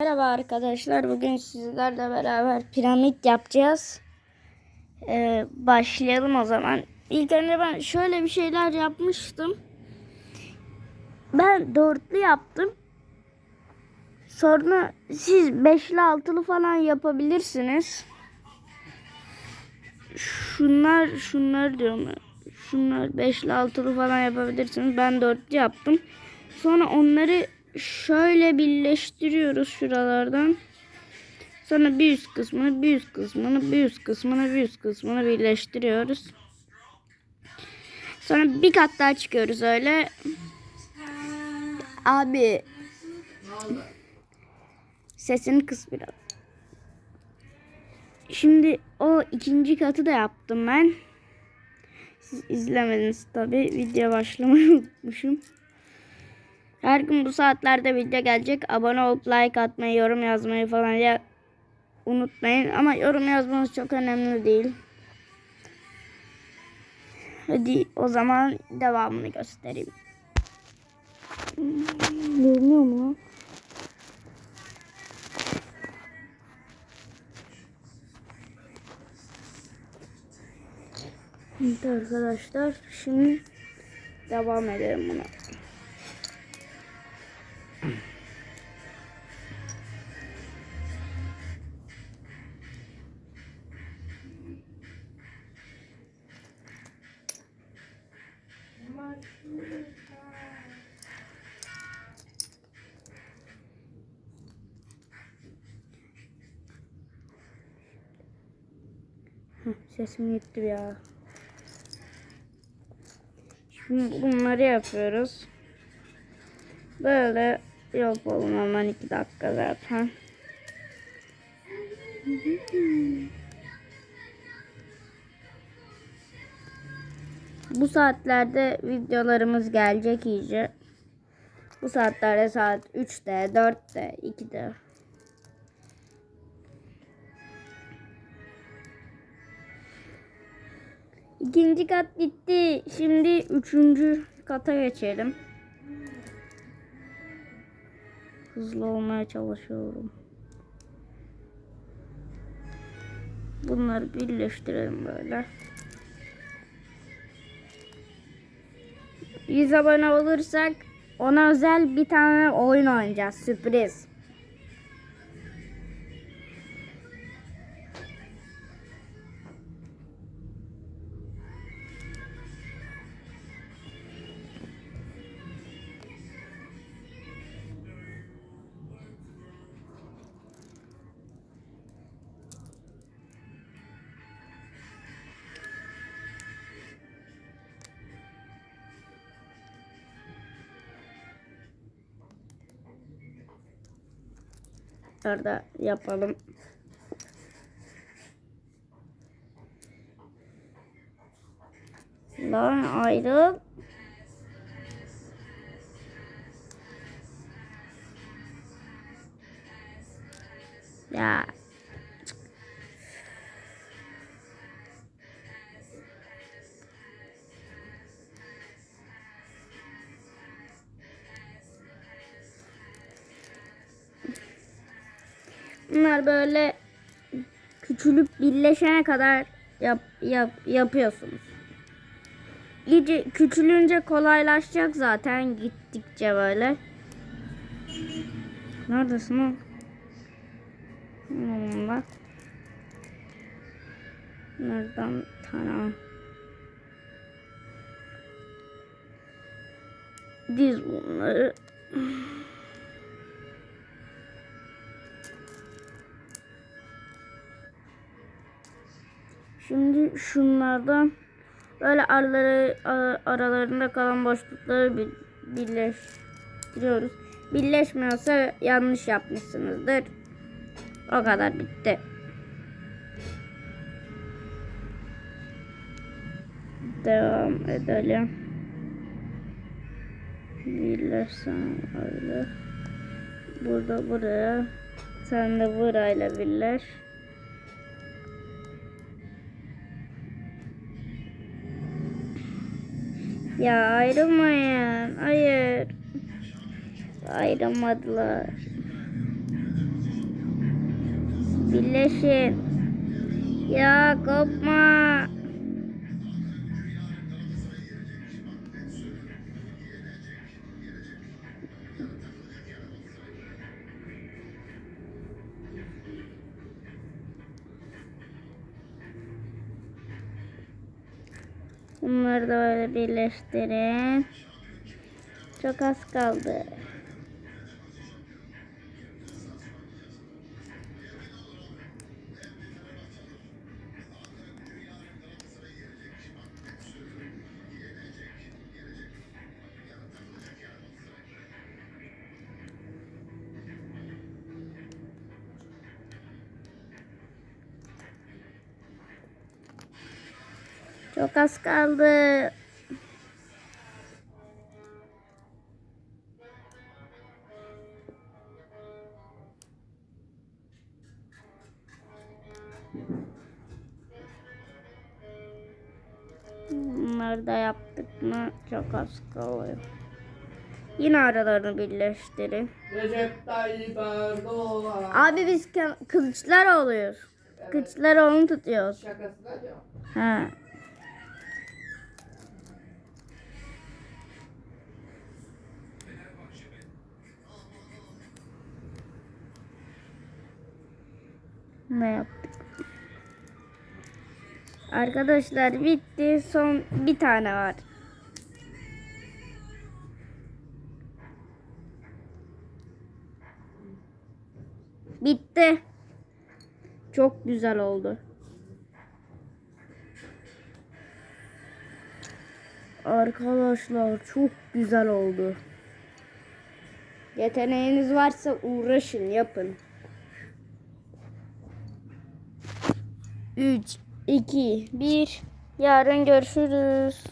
Merhaba arkadaşlar. Bugün sizlerle beraber piramit yapacağız. Ee, başlayalım o zaman. İlk önce ben şöyle bir şeyler yapmıştım. Ben dörtlü yaptım. Sonra siz beşli altılı falan yapabilirsiniz. Şunlar şunlar diyorum. Şunlar beşli altılı falan yapabilirsiniz. Ben dörtlü yaptım. Sonra onları şöyle birleştiriyoruz şuralardan. Sonra bir üst kısmını, bir üst kısmını, bir üst kısmını, bir üst kısmını birleştiriyoruz. Sonra bir kat daha çıkıyoruz öyle. Abi sesini kıs biraz. Şimdi o ikinci katı da yaptım ben. Siz izlemediniz tabi. Video başlamayı unutmuşum. Her gün bu saatlerde video gelecek. Abone olup like atmayı, yorum yazmayı falan ya unutmayın. Ama yorum yazmanız çok önemli değil. Hadi o zaman devamını göstereyim. Görünüyor mu? Evet arkadaşlar şimdi devam edelim buna. Sesim gitti ya. Şimdi bunları yapıyoruz. Böyle yapalım hemen iki dakika zaten. Bu saatlerde videolarımız gelecek iyice. Bu saatlerde saat 3'te, 4'te, 2'de. İkinci kat bitti. Şimdi üçüncü kata geçelim. Hızlı olmaya çalışıyorum. Bunları birleştirelim böyle. 100 abone olursak ona özel bir tane oyun oynayacağız. Sürpriz. Orada yapalım. Lan ayrıl. Ya. Bunlar böyle küçülüp birleşene kadar yap, yap, yapıyorsunuz. İyice küçülünce kolaylaşacak zaten gittikçe böyle. Neredesin o? Hmm, bak. Nereden tamam. Diz bunları. Şimdi şunlardan böyle araları aralarında kalan boşlukları bir, birleştiriyoruz. Birleşmiyorsa yanlış yapmışsınızdır. O kadar bitti. Devam edelim. Birleşsen öyle. Burada buraya. Sen de burayla birleş. Ya ayrılmayın. Hayır. Ayrılmadılar. Birleşin. Ya kopma. Bunları da böyle birleştirin. Çok az kaldı. Çok az kaldı. Bunları da yaptık mı çok az kalıyor. Yine aralarını birleştirin. Recep Tayyip Erdoğan. Abi biz kılıçlar oluyor. Kılıçlar onu tutuyoruz. Şakasına diyor. Ha. Ne yaptık? Arkadaşlar bitti. Son bir tane var. Bitti. Çok güzel oldu. Arkadaşlar çok güzel oldu. Yeteneğiniz varsa uğraşın yapın. 3, 2, 1. Yarın görüşürüz.